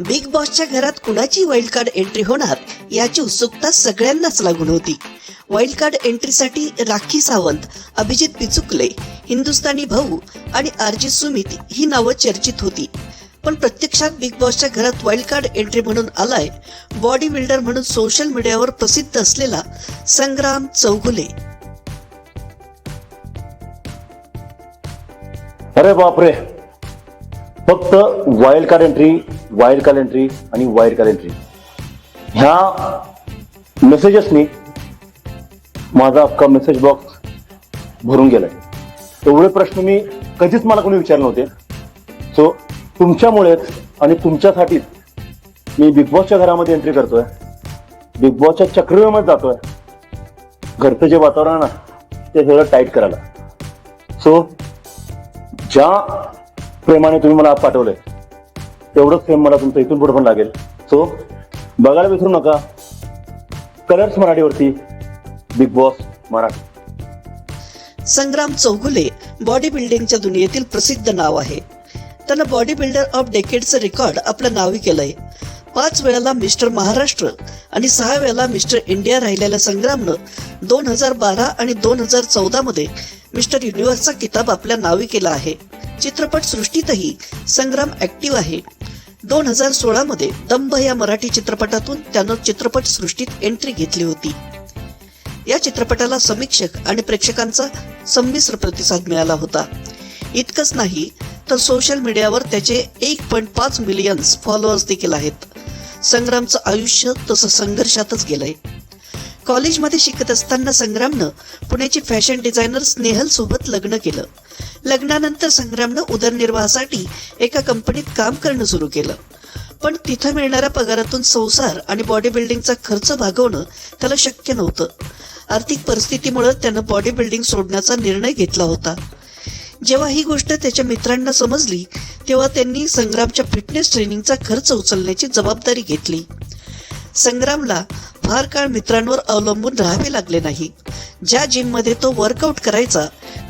Big बॉसच्या घरात कुणाची वाईल्ड कार्ड एंट्री होणार याची उत्सुकता सगळ्यांनाच लागून होती. वाईल्ड कार्ड एंट्रीसाठी राखी सावंत अभिजित पिचुकले हिंदुस्थानी भाऊ आणि आरजी सुमित ही नावं चर्चित होती. पण प्रत्यक्षात बिग बॉसच्या घरात वाईल्ड कार्ड एंट्री म्हणून आलाय बॉडी बिल्डर म्हणून सोशल मीडियावर प्रसिद्ध असलेला संग्राम चौगुले अरे बापरे! फक्त wild card entry wild card entry आणि वाईल्ड कार्ड एंट्री ह्या मेसेजेसनी माझा अख्खा मेसेज बॉक्स भरून गेलाय. एवढे प्रश्न मी कधीच मला कोणी विचारले नव्हते. सो तुमच्यामुळेच आणि तुमच्यासाठीच मी बिग बॉसच्या घरामध्ये एंट्री करतोय. बिग बॉसच्या चक्रव्यूहमध्ये जातोय. घरचं जे वातावरण आहे ना ते सगळं टाईट करायला. सो ज्या प्रेमाने तुम्ही मला पाठवलंय तेवढंच फेम मला तुमचं इथून पुढे पण लागेल. सो बघायला विसरू नका. कलर्स मराठीवरती. Big boss Marathi. Sangram Chougule body बिल्डिंगच्या दुनियेतील प्रसिद्ध नाव आहे. त्यानं बॉडी बिल्डर ऑफ डेकेडचं रेकॉर्ड आपल्या नावी केलंय. पाच वेळेला मिस्टर महाराष्ट्र आणि सहा वेळेला मिस्टर इंडिया राहिलेल्या संग्रामनं दोन हजार बारा आणि दोन हजार चौदा मध्ये मिस्टर युनिव्हर्सचा किताब आपल्या नावी केला आहे. चित्रपट सृष्टीतही संग्राम ऍक्टिव्ह आहे. दोन हजार सोळा मध्ये दंभ या मराठी चित्रपटातून त्यानं चित्रपट सृष्टीत एंट्री घेतली होती. या चित्रपटाला समीक्षक आणि प्रेक्षकांचा संमिश्र प्रतिसाद मिळाला होता. इतकंच नाही तर सोशल मीडियावर त्याचे एक पॉईंट पाच मिलियन्स फॉलोअर्स देखील आहेत. संग्रामचं आयुष्य तसं संघर्षातच गेलंय. कॉलेजमध्ये शिकत असताना संग्रामनं पुण्याची फॅशन डिझायनर स्नेहल सोबत लग्न केलं. लग्नानंतर संग्रामनं उदरनिर्वाहासाठी एका कंपनीत काम करणं सुरू केलं. पण तिथं मिळणाऱ्या पगारातून संसार आणि बॉडी बिल्डिंगचा खर्च भागवणं त्याला शक्य नव्हतं. आर्थिक परिस्थितीमुळे त्यानं बॉडी बिल्डिंग सोडण्याचा निर्णय घेतला होता. जेव्हा ही गोष्ट त्याच्या मित्रांना समजली तेव्हा त्यांनी संग्रामच्या फिटनेस ट्रेनिंगचा खर्च उचलण्याची जबाबदारी घेतली. संग्रामला फार काळ मित्रांवर अवलंबून राहावे लागले नाही. ज्या जिममध्ये तो वर्कआउट करायचा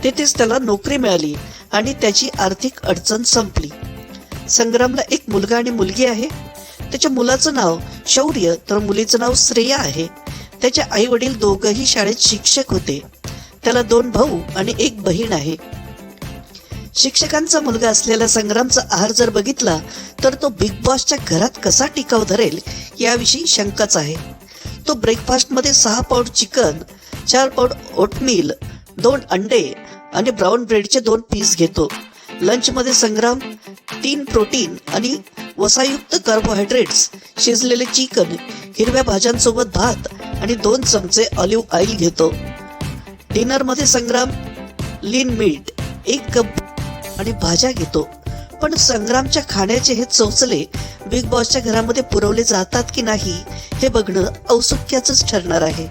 तेथेच त्याला नोकरी मिळाली आणि त्याची आर्थिक अडचण संपली. संग्रामला एक मुलगा आणि मुलगी आहे. त्याच्या मुलाचं नाव शौर्य तर मुलीचं नाव श्रेया आहे. त्याचे आई वडील दोघंही शाळेत शिक्षक होते. त्याला दोन भाऊ आणि एक बहीण आहे. शिक्षकांचा मुलगा असलेला संग्रामचा आहार जर बघितला तर तो बिग बॉसच्या घरात कसा टिकाव धरेल याविषयी शंकाच आहे. तो ब्रेकफास्टमध्ये सहा पाऊंड चिकन चार पाऊंड ओटमील दोन अंडे आणि ब्राऊन ब्रेडचे दोन पीस घेतो. लंचमध्ये संग्राम तीन प्रोटीन आणि वसायुक्त कार्बोहायड्रेट्स शिजलेले चिकन हिरव्या भाज्यांसोबत भात आणि दोन चमचे ऑलिव्ह ऑइल घेतो. डिनरमध्ये संग्राम लीन मीठ एक कप आणि भाज्या घेतो. पण संग्रामच्या खाण्याचे हे चौचले बिग बॉसच्या घरामध्ये पुरवले जातात की नाही हे बघणं औत्सुक्याच ठरणार आहे.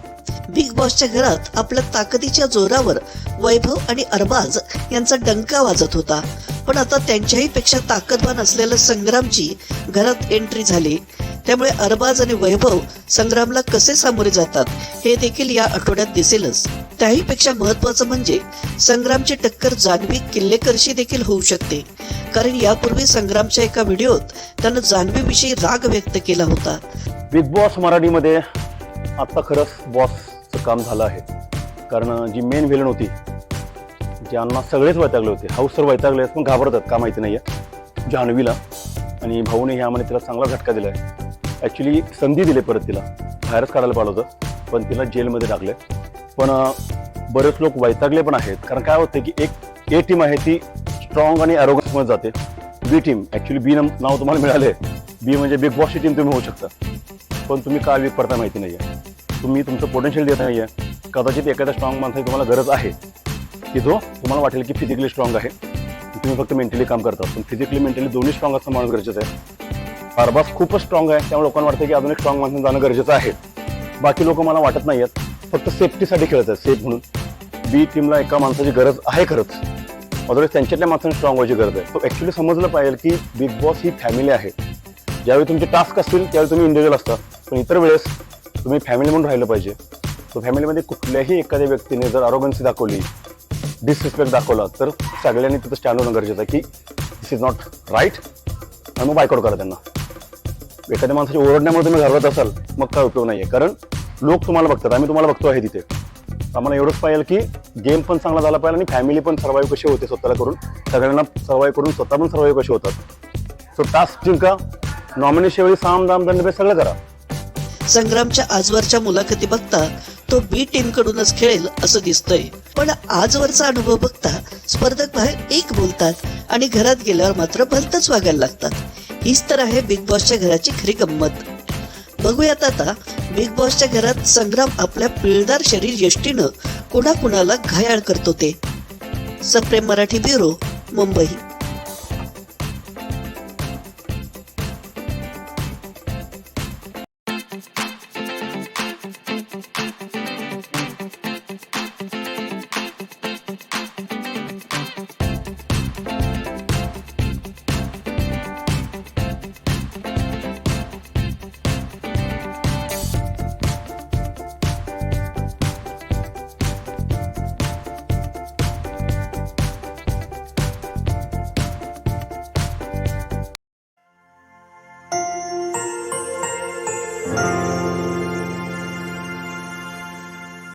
बिग बॉसच्या घरात आपल्या ताकदीच्या जोरावर वैभव आणि अरबाज यांचा डंका वाजत होता. पण आता त्यांच्याही पेक्षा ताकदवान असलेल्या संग्रामची घरात एंट्री झाली. त्यामुळे अरबाज आणि वैभव संग्रामला कसे सामोरे जातात हे देखील या आठवड्यात दिसेलच. त्याहीपेक्षा महत्वाचं म्हणजे संग्रामची टक्कर जान्हवी किल्लेकरशी देखील होऊ शकते. कारण यापूर्वी संग्रामच्या एका व्हिडिओत त्यानं जान्हवीविषयी राग व्यक्त केला होता. बिग बॉस मराठीमध्ये आता खरंच बॉसचं काम झालं आहे. कारण जी मेन व्हिलन होती ज्यांना सगळेच वैतागले होते हाऊस तर वैतागले आहेत, पण घाबरतात का माहिती नाही आहे जान्हवीला आणि भाऊने ह्यामध्ये तिला चांगला झटका दिला आहे ॲक्च्युली संधी दिली परत तिला. बाहेरच काढायला पाहिलं होतं पण तिला जेलमध्ये टाकले पण बरेच लोक वैतागले पण आहेत. कारण काय होतं की एक ए टीम आहे ती स्ट्रॉंग आणि मध्ये जाते. बी टीम ॲक्च्युली बी नाव तुम्हाला मिळाले बी म्हणजे बिग बॉसची टीम तुम्ही होऊ शकता. पण तुम्ही काय वीक पडता माहिती नाही आहे तुम्ही तुमचं पोटेन्शियल देत नाही आहे कदाचित एखाद्या स्ट्रॉंग माणसाची तुम्हाला गरज आहे. की जो तुम्हाला वाटेल की फिजिकली स्ट्रॉंग आहे. तुम्ही फक्त मेंटली काम करता. पण फिजिकली मेंटली दोन्ही स्ट्रॉंग असणं माणूस गरजेचं आहे. बारबास खूपच स्ट्रॉंग आहे. त्यामुळे लोकांना वाटतं की अजून एक स्ट्रॉंग माणसं जाणं गरजेचं आहे. बाकी लोक मला वाटत नाही आहेत फक्त सेफ्टीसाठी खेळत आहेत सेफ म्हणून. बी टीमला एका माणसाची गरज आहे खरंच. अदरवाईज त्यांच्यातल्या माणसाने स्ट्रॉंग व्हायची गरज आहे. तो ॲक्च्युली समजलं पाहिजे की बिग बॉस ही फॅमिली आहे. ज्यावेळी तुमचे टास्क असतील त्यावेळी तुम्ही इंडिव्हिज्युअल असता. पण इतर वेळेस तुम्ही फॅमिली म्हणून राहिलं पाहिजे. तो फॅमिलीमध्ये कुठल्याही एखाद्या व्यक्तीने जर अरोगन्सी दाखवली डिसरिस्पेक्ट दाखवला तर सगळ्यांनी तिथं स्टँड होणं गरजेचं आहे की दिस इज नॉट राईट आणि मग बायकआउट करा त्यांना. एखाद्या माणसाच्या ओरडण्यामुळे तुम्ही घाबरत असाल मग काय उपयोग नाहीये. कारण लोक तुम्हाला बघतात आम्ही तुम्हाला बघतो आहे तिथे. आम्हाला एवढंच पाहिजे की गेम पण चांगला झाला पाहिजे आणि फॅमिली पण सर्वाईव्ह कशी होते स्वतःला करून? सगळ्यांना सर्वाईव्ह करून स्वतः पण सर्वाईव्ह कसे होतात? सो टास्क जिंका नॉमिनेशन वेळी साम दाम दंड सगळं करा. संग्रामच्या आजवरच्या मुलाखती बघता तो बी टीम कडूनच खेळेल असं दिसतंय. पण आजवरचा अनुभव बघता स्पर्धक बाहेर एक बोलतात आणि घरात गेल्यावर मात्र भलतच वागायला लागतात. हीच तर आहे बिग बॉसच्या घराची खरी गंमत. बघूयात आता बिग बॉसच्या घरात संग्राम आपल्या पिळदार शरीर यष्टीनं कुणाकुणाला घायाळ करतो ते. सप्रेम मराठी ब्युरो मुंबई.